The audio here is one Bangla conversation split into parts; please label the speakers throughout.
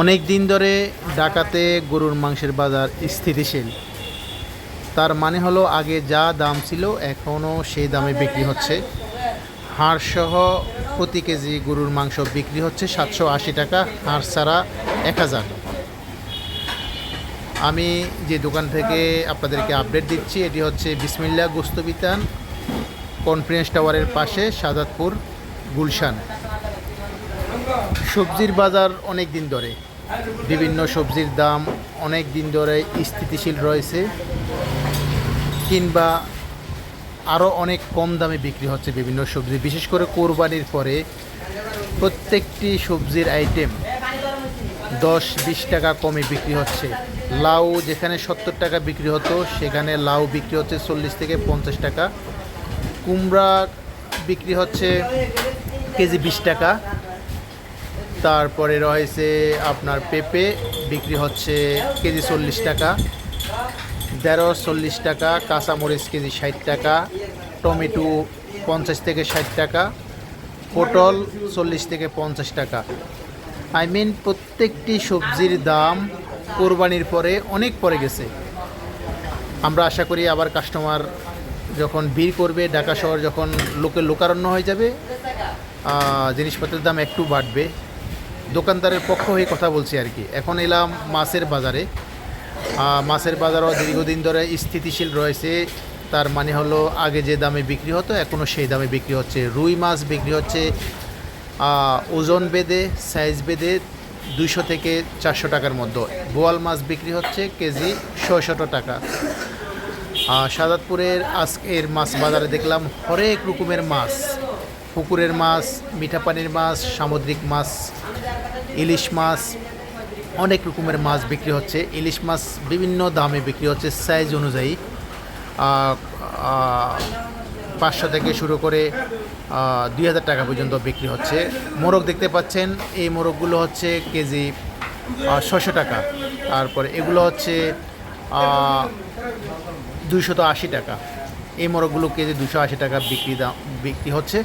Speaker 1: অনেক দিন ধরে ঢাকাতে গরুর মাংসের বাজার স্থিতিশীল। তার মানে হলো আগে যা দাম ছিল এখনও সেই দামে বিক্রি হচ্ছে। হাড়সহ প্রতি কেজি গরুর মাংস বিক্রি হচ্ছে সাতশো আশি টাকা, হাড় ছাড়া এক হাজার। আমি যে দোকান থেকে আপনাদেরকে আপডেট দিচ্ছি, এটি হচ্ছে বিসমিল্লা গোস্তবিতান কনফারেন্স টাওয়ারের পাশে সাদাতপুর গুলশান। সবজির বাজার অনেক দিন ধরে। বিভিন্ন সবজির দাম অনেক দিন ধরে স্থিতিশীল রয়েছে কিংবা আরও অনেক কম দামে বিক্রি হচ্ছে বিভিন্ন সবজি। বিশেষ করে কোরবানির পরে প্রত্যেকটি সবজির আইটেম দশ বিশ টাকা কমে বিক্রি হচ্ছে। লাউ যেখানে সত্তর টাকা বিক্রি হতো, সেখানে লাউ বিক্রি হচ্ছে চল্লিশ থেকে পঞ্চাশ টাকা। কুমড়া বিক্রি হচ্ছে কেজি বিশ টাকা। তারপরে রয়েছে আপনার পেঁপে, বিক্রি হচ্ছে কেজি চল্লিশ টাকা, ঢেঁড়স চল্লিশ টাকা, কাঁচামরিচ কেজি ষাট টাকা, টমেটো পঞ্চাশ থেকে ষাট টাকা, পটল চল্লিশ থেকে পঞ্চাশ টাকা। আই মিন প্রত্যেকটি সবজির দাম কোরবানির পরে অনেক পরে গেছে। আমরা আশা করি আবার কাস্টমার যখন ভিড় করবে, ঢাকা শহর যখন লোকে লোকারণ্য হয়ে যাবে জিনিসপত্রের দাম একটু বাড়বে। দোকানদারের পক্ষ হয়ে কথা বলছি আর কি। এখন এলাম মাছের বাজারে। মাছের বাজারও দীর্ঘদিন ধরে স্থিতিশীল রয়েছে। তার মানে হলো, আগে যে দামে বিক্রি হতো এখনও সেই দামে বিক্রি হচ্ছে। রুই মাছ বিক্রি হচ্ছে ওজন বেঁধে সাইজ বেঁধে দুইশো থেকে চারশো টাকার মধ্যে। বোয়াল মাছ বিক্রি হচ্ছে কেজি ছয়শত টাকা। সাদাতপুরের আজকের মাছ বাজারে দেখলাম হরেক রকমের মাছ। পুকুরের মাছ, মিঠা পানির মাছ, সামুদ্রিক মাছ, ইলিশ মাছ, অনেক রকমের মাছ বিক্রি হচ্ছে। ইলিশ মাছ বিভিন্ন দামে বিক্রি হচ্ছে সাইজ অনুযায়ী। পাঁচশো থেকে শুরু করে দুই হাজার টাকা পর্যন্ত বিক্রি হচ্ছে। মোরগ দেখতে পাচ্ছেন, এই মোরগগুলো হচ্ছে কেজি ছশো টাকা। তারপরে এগুলো হচ্ছে দুইশত আশি টাকা। এই মোরগগুলো কেজি দুশো আশি টাকা বিক্রি দাম বিক্রি হচ্ছে।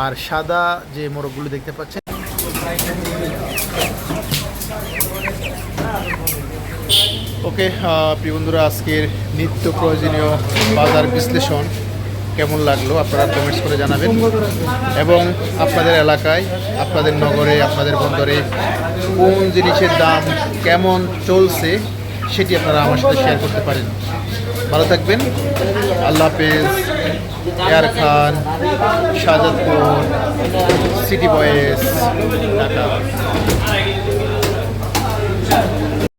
Speaker 1: আর সাদা যে মোরগগুলো দেখতে পাচ্ছেন, ওকে প্রিয় বন্ধুরা, আজকের নিত্য প্রয়োজনীয় বাজার বিশ্লেষণ কেমন লাগল আপনারা কমেন্টস করে জানাবেন। এবং আপনাদের এলাকায়, আপনাদের নগরে, আপনাদের বন্দরে কোন জিনিসের দাম কেমন চলছে সেটি আপনারা আমার সাথে শেয়ার করতে পারেন। ভালো থাকবেন। আল্লাহ হাফেজ এয়ার খান শাহজাদপুর সিটি বয়েস ঢাকা